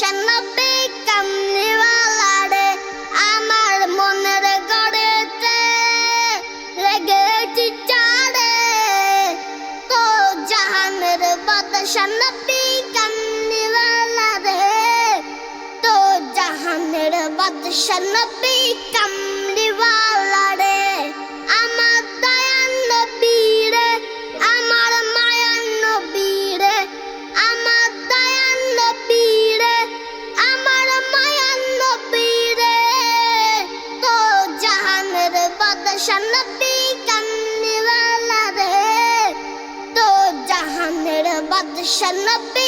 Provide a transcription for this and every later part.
Mission নবী কামনিওয়ালারে আমার মনের গড়েতে রেগেছি চারে। তো জাহানের বাদশাহ নবী কামনিওয়ালারে তো জাহানের বাদশাহ নবী বাদশা নবী কামলিওয়ালা রে। তো জাহানের বাদশা নবী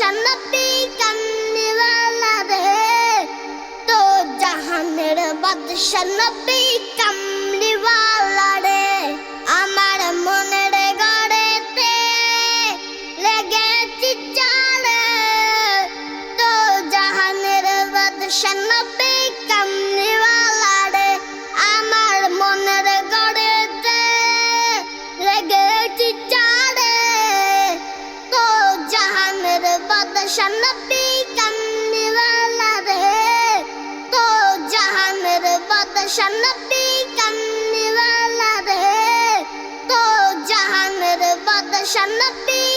বাদশা নবী কামলিওয়ালা রে তো জাহানের বাদশা নবী কামলিওয়ালা রে আমার মনের গড়েতে লেগেছি চালে তো জাহানের বাদশা বাদশা নবী কামলিওয়ালা রে। তো জাহানের বাদশা নবী কামলিওয়ালা রে। তো জাহানের বাদশা নবী